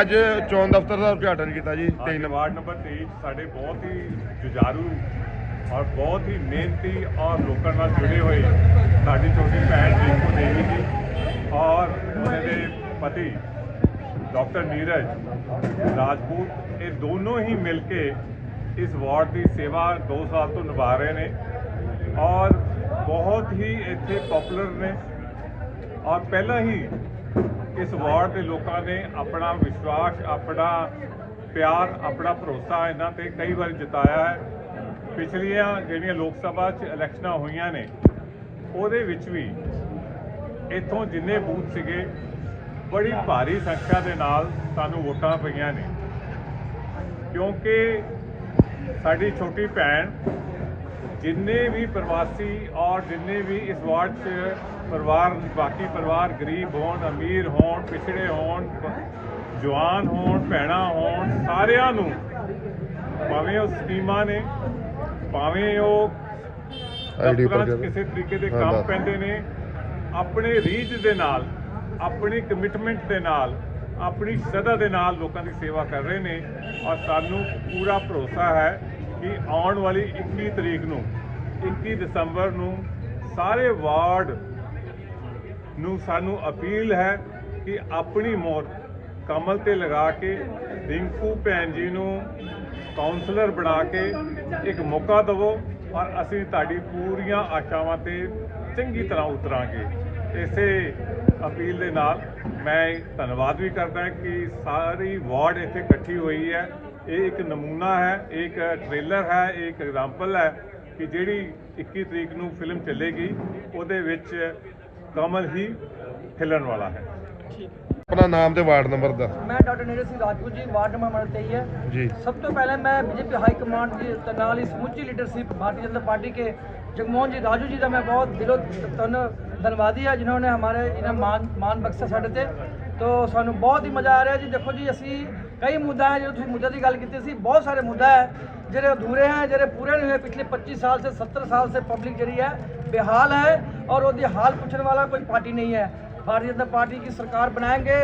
ਅੱਜ ਚੋਣ ਦਫ਼ਤਰ ਦਾ ਉਦਘਾਟਨ ਕੀਤਾ ਜੀ ਅੱਜ 23 ਵਾਰਡ ਨੰਬਰ 23 'ਚ ਸਾਡੇ ਬਹੁਤ ਹੀ ਜੁਝਾਰੂ ਔਰ ਬਹੁਤ ਹੀ ਮਿਹਨਤੀ ਔਰ ਲੋਕਾਂ ਨਾਲ ਜੁੜੇ ਹੋਏ ਸਾਡੀ ਛੋਟੀ ਭੈਣ ਰਿੰਕੂ ਦੇਵੀ ਜੀ ਔਰ ਉਹਨਾਂ ਦੇ ਪਤੀ ਡਾਕਟਰ ਨੀਰਜ ਰਾਜਪੂਤ ਇਹ ਦੋਨੋਂ ਹੀ ਮਿਲ ਕੇ ਇਸ ਵਾਰਡ ਦੀ ਸੇਵਾ 2 ਸਾਲ ਤੋਂ ਨਿਭਾ ਰਹੇ ਨੇ ਔਰ ਬਹੁਤ ਹੀ ਇੱਥੇ ਪਪੂਲਰ ਨੇ ਔਰ ਪਹਿਲਾਂ ਹੀ ਇਸ ਵਾਰਡ ਦੇ ਲੋਕਾਂ ਨੇ ਆਪਣਾ ਵਿਸ਼ਵਾਸ, ਆਪਣਾ ਪਿਆਰ, ਆਪਣਾ ਭਰੋਸਾ ਇਹਨਾਂ ਤੇ ਕਈ ਵਾਰ ਜਤਾਇਆ ਹੈ। ਪਿਛਲੀਆਂ ਜਿਹੜੀਆਂ ਲੋਕ ਸਭਾ 'ਚ ਇਲੈਕਸ਼ਨਾਂ ਹੋਈਆਂ ਨੇ, ਉਹਦੇ ਵਿੱਚ ਵੀ ਇੱਥੋਂ ਜਿੰਨੇ ਬੂਥ ਸੀਗੇ, ਬੜੀ ਭਾਰੀ ਸੰਖਿਆ ਦੇ ਨਾਲ ਸਾਨੂੰ ਵੋਟਾਂ ਪਈਆਂ ਨੇ। ਕਿਉਂਕਿ ਸਾਡੀ ਛੋਟੀ ਭੈਣ ਜਿੰਨੇ ਵੀ ਪ੍ਰਵਾਸੀ ਔਰ ਜਿੰਨੇ ਵੀ ਇਸ ਵਾਰਡ 'ਚ ਪਰਿਵਾਰ ਬਾਕੀ ਪਰਿਵਾਰ ਗਰੀਬ ਹੋਣ ਅਮੀਰ ਹੋਣ ਪਿਛੜੇ ਹੋਣ ਜਵਾਨ ਹੋਣ ਭੈਣਾਂ ਹੋਣ ਸਾਰਿਆਂ ਨੂੰ ਭਾਵੇਂ ਉਹ ਸਕੀਮਾਂ ਨੇ ਭਾਵੇਂ ਉਹ ਦਫ਼ਤਰਾਂ 'ਚ ਕਿਸੇ ਤਰੀਕੇ ਦੇ ਕੰਮ। ਪੈਂਦੇ ਨੇ ਆਪਣੇ ਰੀਝ ਦੇ ਨਾਲ ਆਪਣੀ ਕਮਿਟਮੈਂਟ ਦੇ ਨਾਲ ਆਪਣੀ ਸ਼ਰਧਾ ਦੇ ਨਾਲ ਲੋਕਾਂ ਦੀ ਸੇਵਾ ਕਰ ਰਹੇ ਨੇ ਔਰ ਸਾਨੂੰ ਪੂਰਾ ਭਰੋਸਾ ਹੈ ਕਿ ਆਉਣ ਵਾਲੀ 21 ਤਰੀਕ ਨੂੰ 21 ਦਸੰਬਰ ਨੂੰ ਸਾਰੇ ਵਾਰਡ ਨੂੰ ਸਾਨੂੰ ਅਪੀਲ ਹੈ ਕਿ ਆਪਣੀ ਮੋਹਰ ਕਮਲ ਤੇ ਲਗਾ ਕੇ, ਰਿੰਕੂ ਭੈਣ ਜੀ ਨੂੰ ਕਾਉਂਸਲਰ ਬਣਾ ਕੇ ਇੱਕ ਮੌਕਾ ਦਿਵੋ ਔਰ ਅਸੀਂ ਤੁਹਾਡੀ ਪੂਰੀਆਂ ਆਸ਼ਾਵਾਂ ਤੇ ਚੰਗੀ ਤਰ੍ਹਾਂ ਉਤਰਾਂਗੇ। ਇਸੇ ਅਪੀਲ ਦੇ ਨਾਲ ਮੈਂ ਧੰਨਵਾਦ ਵੀ ਕਰਦਾ ਕਿ ਸਾਰੀ ਵਾਰਡ ਇੱਥੇ ਇਕੱਠੀ ਹੋਈ ਹੈ। ਇਹ ਇੱਕ ਨਮੂਨਾ ਹੈ ਇਹ ਇੱਕ ਟ੍ਰੇਲਰ ਹੈ ਇਹ ਇੱਕ ਐਗਜ਼ਾਮਪਲ ਹੈ ਕਿ ਜਿਹੜੀ 21 ਤਰੀਕ ਨੂੰ ਫਿਲਮ ਚੱਲੇਗੀ ਉਹਦੇ ਵਿੱਚ ਕਮਲ ਹੀ ਖਿਲਣ ਵਾਲਾ ਹੈ। ਆਪਣਾ ਨਾਮ ਤੇ ਵਾਰਡ ਨੰਬਰ ਦਾ ਮੈਂ ਡਾਕਟਰ ਨੀਰਜ ਸਿੰਘ ਰਾਜਪੂਤ ਜੀ ਵਾਰਡ ਨੰਬਰ 23 ਹੈ ਜੀ। ਸਭ ਤੋਂ ਪਹਿਲਾਂ ਮੈਂ ਬੀਜੇਪੀ ਹਾਈ ਕਮਾਂਡ ਦੇ ਨਾਲ ਹੀ ਸਮੁੱਚੀ leadership Bharatiya Janata Party K Jagmohan ji, Raju ji ਦਾ ਮੈਂ ਬਹੁਤ ਦਿਲੋਂ ਤੁਹਾਨੂੰ ਧੰਨਵਾਦੀ ਆ ਜਿਨ੍ਹਾਂ ਨੇ ਹਮਾਰੇ ਇਹਨਾਂ ਮਾਨ ਮਾਨ ਬਖਸ਼ਾ ਸਾਡੇ ਤੇ। ਤੋ ਸਾਨੂੰ ਬਹੁਤ ਹੀ ਮਜ਼ਾ ਆ ਰਿਹਾ ਜੀ। ਦੇਖੋ ਜੀ, ਅਸੀਂ ਕਈ ਮੁੱਦਾ ਹੈ ਜੋ ਤੁਸੀਂ ਮੁੱਦੇ ਦੀ ਗੱਲ ਕੀਤੀ ਸੀ, ਬਹੁਤ ਸਾਰੇ ਮੁੱਦਾ ਹੈ, ਜਿਹੜੇ ਅਧੂਰੇ ਹੈ, ਜਿਹੜੇ ਪੂਰੇ ਨਹੀਂ ਹੋਏ। ਪਿਛਲੇ 25 ਸਾਲ ਸੇ 70 ਸਾਲ ਸੇ ਪਬਲਿਕ ਜਿਹੜੀ ਹੈ, ਬੇਹਾਲ ਹੈ ਔਰ ਉਹਦੀ ਹਾਲ ਪੁੱਛਣ ਵਾਲਾ ਕੋਈ ਪਾਰਟੀ ਨਹੀਂ ਹੈ। ਭਾਰਤੀ ਜਨਤਾ ਪਾਰਟੀ ਦੀ ਸਰਕਾਰ ਬਣਾਏਗੇ,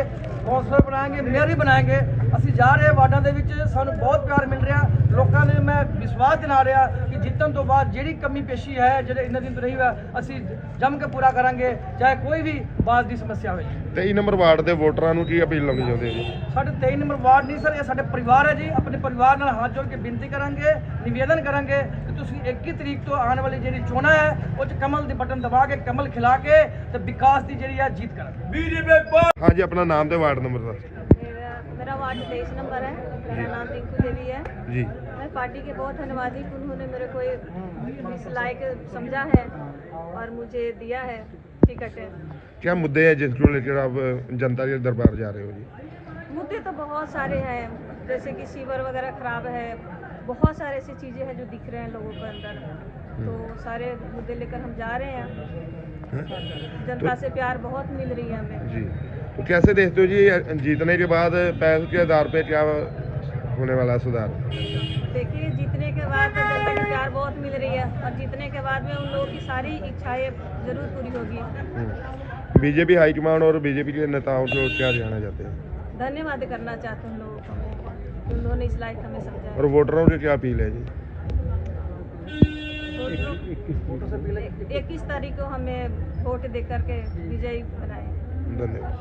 ਕੌਂਸਲਰ ਬਣਾਏਗੇ, ਮੇਅਰ ਵੀ ਬਣਾਏਗੇ। ਅਸੀਂ ਜਾ ਰਹੇ ਵਾਰਡਾਂ ਦੇ ਵਿੱਚ, ਸਾਨੂੰ ਬਹੁਤ ਪਿਆਰ ਮਿਲ ਰਿਹਾ। ਲੋਕਾਂ ਨੇ ਮੈਂ ਵਿਸ਼ਵਾਸ ਦਿਲਾ ਰਿਹਾ ਕਿ ਜਿੱਤਣ ਤੋਂ ਬਾਅਦ ਜਿਹੜੀ ਕਮੀ ਪੇਸ਼ੀ ਹੈ ਜਿਹੜੇ ਇਹਨਾਂ ਦਿਨ ਤੋਂ ਰਹੀ ਹੋਇਆ ਅਸੀਂ ਜੰਮ ਕੇ ਪੂਰਾ ਕਰਾਂਗੇ ਚਾਹੇ ਕੋਈ ਵੀ ਬਾਤ ਦੀ ਸਮੱਸਿਆ ਹੋਵੇ। 23 ਨੰਬਰ ਵਾਰਡ ਦੇ ਵੋਟਰਾਂ ਨੂੰ ਕੀ ਅਪੀਲ ਲਾਉਣੀ ਚਾਹੁੰਦੇ ਹੋ ਜੀ? ਸਾਡੇ 23 ਨੰਬਰ ਵਾਰਡ ਨਹੀਂ ਸਰ ਇਹ ਸਾਡੇ ਪਰਿਵਾਰ ਹੈ ਜੀ। ਆਪਣੇ ਪਰਿਵਾਰ ਨਾਲ ਹੱਥ ਜੋੜ ਕੇ ਬੇਨਤੀ ਕਰਾਂਗੇ ਨਿਵੇਦਨ ਕਰਾਂਗੇ ਕਿ ਤੁਸੀਂ 21 ਤਰੀਕ ਤੋਂ ਆਉਣ ਵਾਲੀ ਜਿਹੜੀ ਚੋਣਾਂ ਹੈ ਉਹ 'ਚ ਕਮਲ ਦੇ ਬਟਨ ਦਬਾ ਕੇ ਕਮਲ ਖਿਲਾ ਕੇ ਤੇ ਵਿਕਾਸ ਦੀ ਜਿਹੜੀ ਹੈ ਜੀਤ ਕਰਾਂਗੇ। ਹਾਂਜੀ ਆਪਣਾ ਨਾਮ ਤੇ ਵਾਰਡ ਨੰਬਰ ਦਾ मेरा वार्ड तेईस नंबर है। मेरा नाम रिंकू देवी है। ਜੀ मैं पार्टी के बहुत धन्यवादी उन्होंने मेरे को इस लायक समझा है और मुझे दिया है टिकट। क्या मुद्दे हैं जिसको लेकर आप जनता के दरबार जा रहे हो जी? मुद्दे तो बहुत सारे हैं। जैसे कि सीवर वगैरह खराब है। बहुत सारे ऐसी चीज़ें हैं जो दिख रहे हैं लोगों के अंदर। तो सारे मुद्दे लेकर हम जा रहे हैं। हैं? जनता से प्यार बहुत मिल रही है हमें। जी। तो कैसे देखते हो जी? जीतने के बाद पैसे के आधार पे क्या होने वाला है सुधार? देखिए जीतने के बाद तो जनता की प्यार बहुत मिल रही है और जीतने के बाद में उन लोगों की सारी इच्छाएँ ज़रूर पूरी होगी। बीजेपी हाईकमान और बीजेपी के नेताओं को क्या कहना चाहते हैं? धन्यवाद करना चाहते हैं लोगों को उन्होंने इस लायक हमें समझाया। और वोटरों की क्या अपील है जी? इक्कीस तारीख को हमें वोट दे करके विजयी बनाए। धन्यवाद।